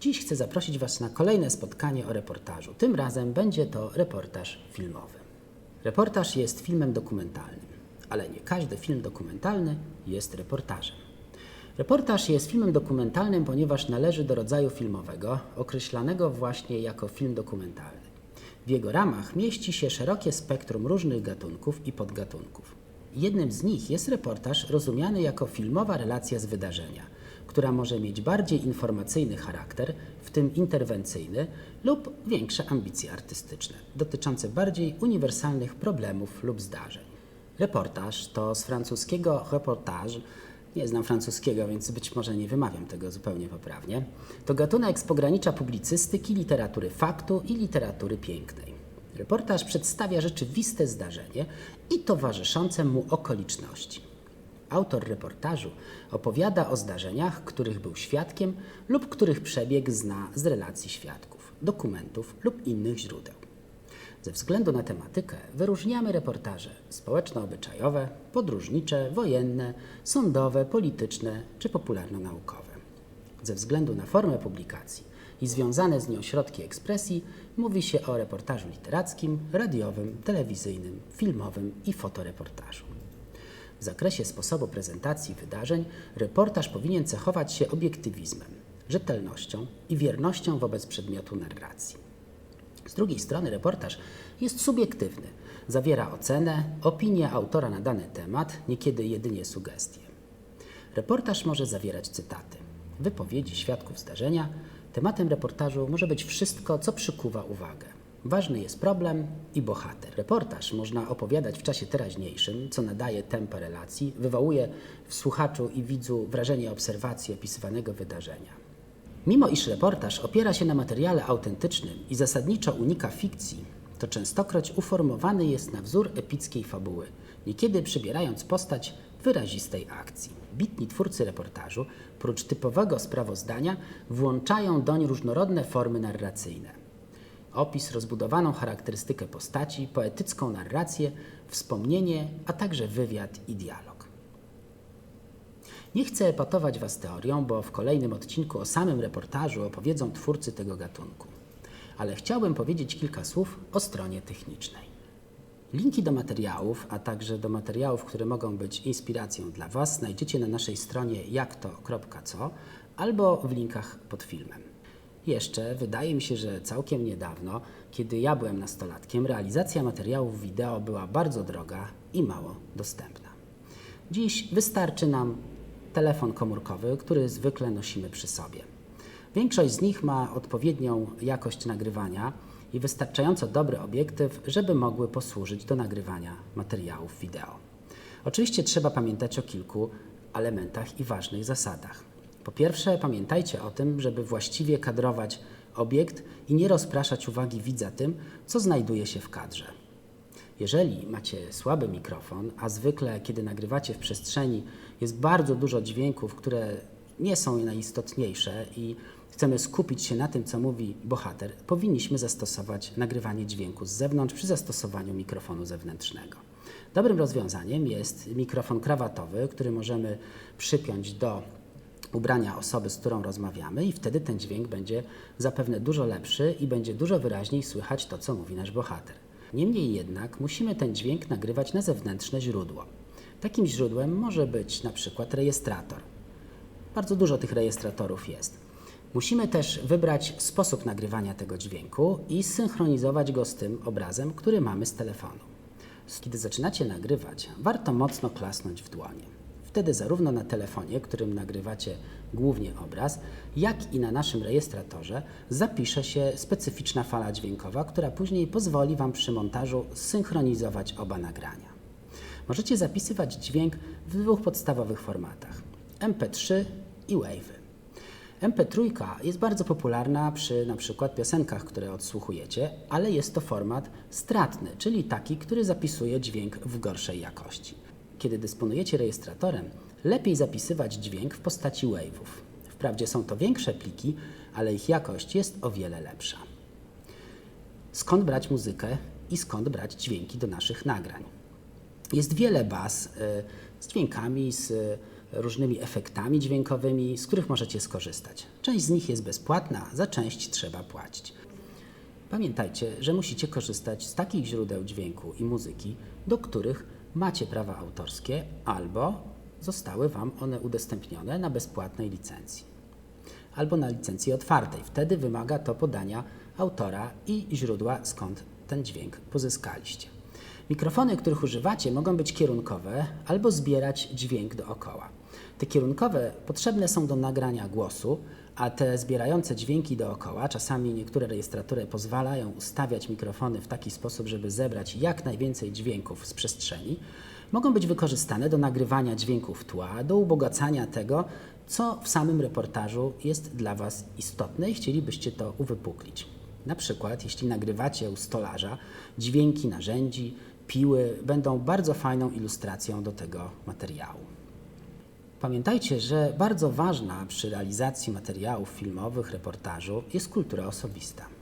Dziś chcę zaprosić Was na kolejne spotkanie o reportażu. Tym razem będzie to reportaż filmowy. Reportaż jest filmem dokumentalnym, ale nie każdy film dokumentalny jest reportażem. Reportaż jest filmem dokumentalnym, ponieważ należy do rodzaju filmowego, określanego właśnie jako film dokumentalny. W jego ramach mieści się szerokie spektrum różnych gatunków i podgatunków. Jednym z nich jest reportaż rozumiany jako filmowa relacja z wydarzenia, która może mieć bardziej informacyjny charakter, w tym interwencyjny, lub większe ambicje artystyczne, dotyczące bardziej uniwersalnych problemów lub zdarzeń. Reportaż to z francuskiego reportage, nie znam francuskiego, więc być może nie wymawiam tego zupełnie poprawnie, to gatunek z pogranicza publicystyki, literatury faktu i literatury pięknej. Reportaż przedstawia rzeczywiste zdarzenie i towarzyszące mu okoliczności. Autor reportażu opowiada o zdarzeniach, których był świadkiem lub których przebieg zna z relacji świadków, dokumentów lub innych źródeł. Ze względu na tematykę wyróżniamy reportaże społeczno-obyczajowe, podróżnicze, wojenne, sądowe, polityczne czy popularno-naukowe. Ze względu na formę publikacji i związane z nią środki ekspresji mówi się o reportażu literackim, radiowym, telewizyjnym, filmowym i fotoreportażu. W zakresie sposobu prezentacji wydarzeń reportaż powinien cechować się obiektywizmem, rzetelnością i wiernością wobec przedmiotu narracji. Z drugiej strony reportaż jest subiektywny, zawiera ocenę, opinię autora na dany temat, niekiedy jedynie sugestie. Reportaż może zawierać cytaty, wypowiedzi świadków zdarzenia. Tematem reportażu może być wszystko, co przykuwa uwagę. Ważny jest problem i bohater. Reportaż można opowiadać w czasie teraźniejszym, co nadaje tempo relacji, wywołuje w słuchaczu i widzu wrażenie obserwacji opisywanego wydarzenia. Mimo iż reportaż opiera się na materiale autentycznym i zasadniczo unika fikcji, to częstokroć uformowany jest na wzór epickiej fabuły, niekiedy przybierając postać wyrazistej akcji. Bitni twórcy reportażu, prócz typowego sprawozdania, włączają doń różnorodne formy narracyjne. Opis, rozbudowaną charakterystykę postaci, poetycką narrację, wspomnienie, a także wywiad i dialog. Nie chcę epatować Was teorią, bo w kolejnym odcinku o samym reportażu opowiedzą twórcy tego gatunku. Ale chciałbym powiedzieć kilka słów o stronie technicznej. Linki do materiałów, a także do materiałów, które mogą być inspiracją dla Was, znajdziecie na naszej stronie jakto.co albo w linkach pod filmem. Jeszcze wydaje mi się, że całkiem niedawno, kiedy ja byłem nastolatkiem, realizacja materiałów wideo była bardzo droga i mało dostępna. Dziś wystarczy nam telefon komórkowy, który zwykle nosimy przy sobie. Większość z nich ma odpowiednią jakość nagrywania i wystarczająco dobry obiektyw, żeby mogły posłużyć do nagrywania materiałów wideo. Oczywiście trzeba pamiętać o kilku elementach i ważnych zasadach. Po pierwsze, pamiętajcie o tym, żeby właściwie kadrować obiekt i nie rozpraszać uwagi widza tym, co znajduje się w kadrze. Jeżeli macie słaby mikrofon, a zwykle kiedy nagrywacie w przestrzeni jest bardzo dużo dźwięków, które nie są najistotniejsze i chcemy skupić się na tym, co mówi bohater, powinniśmy zastosować nagrywanie dźwięku z zewnątrz przy zastosowaniu mikrofonu zewnętrznego. Dobrym rozwiązaniem jest mikrofon krawatowy, który możemy przypiąć do ubrania osoby, z którą rozmawiamy, i wtedy ten dźwięk będzie zapewne dużo lepszy i będzie dużo wyraźniej słychać to, co mówi nasz bohater. Niemniej jednak musimy ten dźwięk nagrywać na zewnętrzne źródło. Takim źródłem może być na przykład rejestrator. Bardzo dużo tych rejestratorów jest. Musimy też wybrać sposób nagrywania tego dźwięku i synchronizować go z tym obrazem, który mamy z telefonu. Kiedy zaczynacie nagrywać, warto mocno klasnąć w dłonie. Wtedy zarówno na telefonie, którym nagrywacie głównie obraz, jak i na naszym rejestratorze zapisze się specyficzna fala dźwiękowa, która później pozwoli Wam przy montażu synchronizować oba nagrania. Możecie zapisywać dźwięk w dwóch podstawowych formatach: MP3 i WAVE. MP3 jest bardzo popularna przy na przykład piosenkach, które odsłuchujecie, ale jest to format stratny, czyli taki, który zapisuje dźwięk w gorszej jakości. Kiedy dysponujecie rejestratorem, lepiej zapisywać dźwięk w postaci wave'ów. Wprawdzie są to większe pliki, ale ich jakość jest o wiele lepsza. Skąd brać muzykę i skąd brać dźwięki do naszych nagrań? Jest wiele baz y, z dźwiękami, z różnymi efektami dźwiękowymi, z których możecie skorzystać. Część z nich jest bezpłatna, za część trzeba płacić. Pamiętajcie, że musicie korzystać z takich źródeł dźwięku i muzyki, do których macie prawa autorskie albo zostały Wam one udostępnione na bezpłatnej licencji albo na licencji otwartej. Wtedy wymaga to podania autora i źródła, skąd ten dźwięk pozyskaliście. Mikrofony, których używacie, mogą być kierunkowe albo zbierać dźwięk dookoła. Te kierunkowe potrzebne są do nagrania głosu, a te zbierające dźwięki dookoła, czasami niektóre rejestratory pozwalają ustawiać mikrofony w taki sposób, żeby zebrać jak najwięcej dźwięków z przestrzeni, mogą być wykorzystane do nagrywania dźwięków tła, do ubogacania tego, co w samym reportażu jest dla Was istotne i chcielibyście to uwypuklić. Na przykład, jeśli nagrywacie u stolarza, dźwięki narzędzi, piły będą bardzo fajną ilustracją do tego materiału. Pamiętajcie, że bardzo ważna przy realizacji materiałów filmowych, reportażu jest kultura osobista.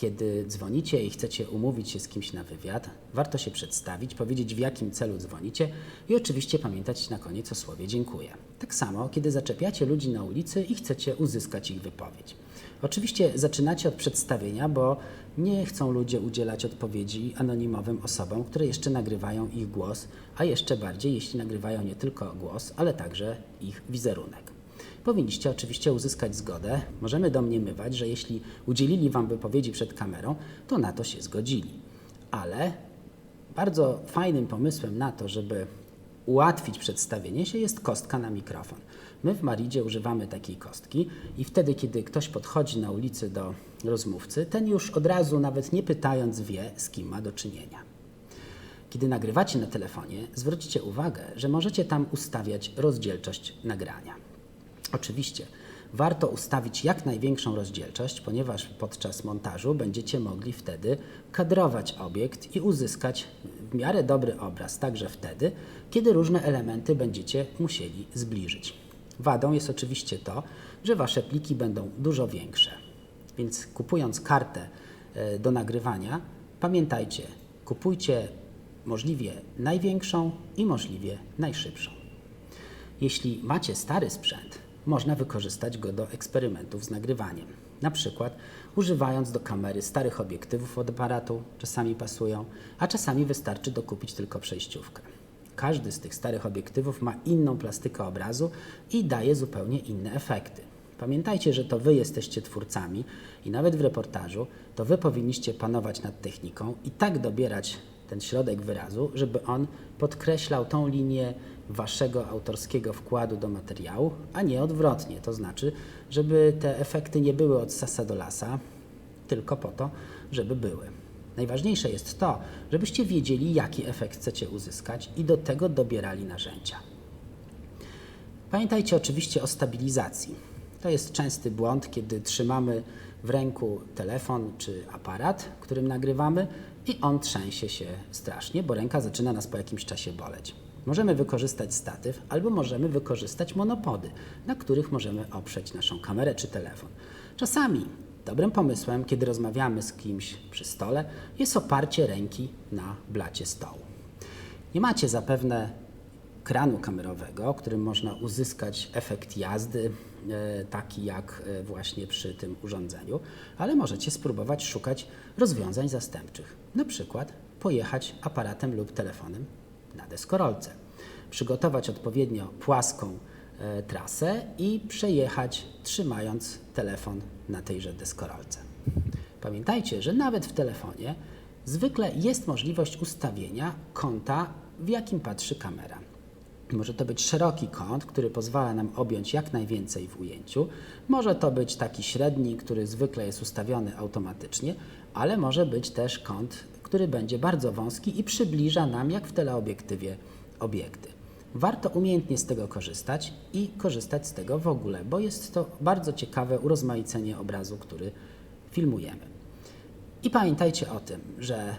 Kiedy dzwonicie i chcecie umówić się z kimś na wywiad, warto się przedstawić, powiedzieć w jakim celu dzwonicie i oczywiście pamiętać na koniec o słowie dziękuję. Tak samo, kiedy zaczepiacie ludzi na ulicy i chcecie uzyskać ich wypowiedź. Oczywiście zaczynacie od przedstawienia, bo nie chcą ludzie udzielać odpowiedzi anonimowym osobom, które jeszcze nagrywają ich głos, a jeszcze bardziej, jeśli nagrywają nie tylko głos, ale także ich wizerunek. Powinniście oczywiście uzyskać zgodę. Możemy domniemywać, że jeśli udzielili Wam wypowiedzi przed kamerą, to na to się zgodzili. Ale bardzo fajnym pomysłem na to, żeby ułatwić przedstawienie się, jest kostka na mikrofon. My w Maridzie używamy takiej kostki i wtedy, kiedy ktoś podchodzi na ulicy do rozmówcy, ten już od razu, nawet nie pytając, wie, z kim ma do czynienia. Kiedy nagrywacie na telefonie, zwróćcie uwagę, że możecie tam ustawiać rozdzielczość nagrania. Oczywiście warto ustawić jak największą rozdzielczość, ponieważ podczas montażu będziecie mogli wtedy kadrować obiekt i uzyskać w miarę dobry obraz, także wtedy, kiedy różne elementy będziecie musieli zbliżyć. Wadą jest oczywiście to, że Wasze pliki będą dużo większe. Więc kupując kartę e, do nagrywania, pamiętajcie, kupujcie możliwie największą i możliwie najszybszą. Jeśli macie stary sprzęt, można wykorzystać go do eksperymentów z nagrywaniem. Na przykład używając do kamery starych obiektywów od aparatu, czasami pasują, a czasami wystarczy dokupić tylko przejściówkę. Każdy z tych starych obiektywów ma inną plastykę obrazu i daje zupełnie inne efekty. Pamiętajcie, że to Wy jesteście twórcami i nawet w reportażu to Wy powinniście panować nad techniką i tak dobierać ten środek wyrazu, żeby on podkreślał tą linię Waszego autorskiego wkładu do materiału, a nie odwrotnie. To znaczy, żeby te efekty nie były od sasa do lasa, tylko po to, żeby były. Najważniejsze jest to, żebyście wiedzieli, jaki efekt chcecie uzyskać i do tego dobierali narzędzia. Pamiętajcie oczywiście o stabilizacji. To jest częsty błąd, kiedy trzymamy w ręku telefon czy aparat, którym nagrywamy i on trzęsie się strasznie, bo ręka zaczyna nas po jakimś czasie boleć. Możemy wykorzystać statyw albo możemy wykorzystać monopody, na których możemy oprzeć naszą kamerę czy telefon. Czasami dobrym pomysłem, kiedy rozmawiamy z kimś przy stole, jest oparcie ręki na blacie stołu. Nie macie zapewne kranu kamerowego, którym można uzyskać efekt jazdy, e, taki jak e, właśnie przy tym urządzeniu, ale możecie spróbować szukać rozwiązań zastępczych. Na przykład pojechać aparatem lub telefonem na deskorolce, przygotować odpowiednio płaską e, trasę i przejechać trzymając telefon na tejże deskorolce. Pamiętajcie, że nawet w telefonie zwykle jest możliwość ustawienia kąta, w jakim patrzy kamera. Może to być szeroki kąt, który pozwala nam objąć jak najwięcej w ujęciu. Może to być taki średni, który zwykle jest ustawiony automatycznie, ale może być też kąt, który będzie bardzo wąski i przybliża nam, jak w teleobiektywie, obiekty. Warto umiejętnie z tego korzystać i korzystać z tego w ogóle, bo jest to bardzo ciekawe urozmaicenie obrazu, który filmujemy. I pamiętajcie o tym, że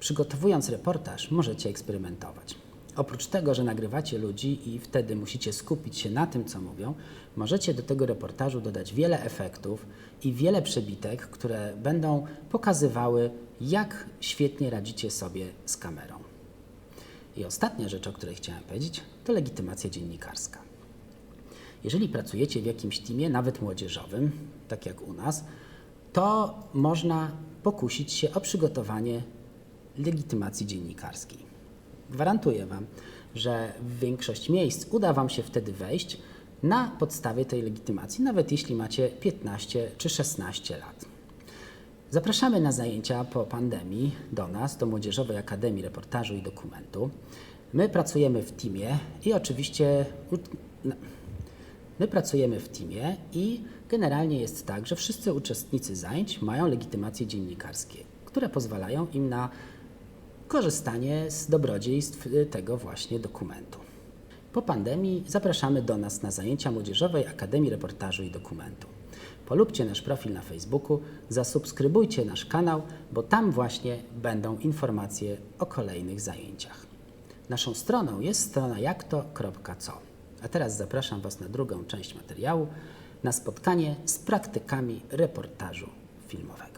przygotowując reportaż możecie eksperymentować. Oprócz tego, że nagrywacie ludzi i wtedy musicie skupić się na tym, co mówią, możecie do tego reportażu dodać wiele efektów i wiele przebitek, które będą pokazywały, jak świetnie radzicie sobie z kamerą. I ostatnia rzecz, o której chciałem powiedzieć, to legitymacja dziennikarska. Jeżeli pracujecie w jakimś teamie, nawet młodzieżowym, tak jak u nas, to można pokusić się o przygotowanie legitymacji dziennikarskiej. Gwarantuję Wam, że w większość miejsc uda Wam się wtedy wejść na podstawie tej legitymacji, nawet jeśli macie 15 czy 16 lat. Zapraszamy na zajęcia po pandemii do nas, do Młodzieżowej Akademii Reportażu i Dokumentu. My pracujemy w teamie i oczywiście My pracujemy w teamie i generalnie jest tak, że wszyscy uczestnicy zajęć mają legitymacje dziennikarskie, które pozwalają im na korzystanie z dobrodziejstw y, tego właśnie dokumentu. Po pandemii zapraszamy do nas na zajęcia Młodzieżowej Akademii Reportażu i Dokumentu. Polubcie nasz profil na Facebooku, zasubskrybujcie nasz kanał, bo tam właśnie będą informacje o kolejnych zajęciach. Naszą stroną jest strona jakto.co. A teraz zapraszam Was na drugą część materiału, na spotkanie z praktykami reportażu filmowego.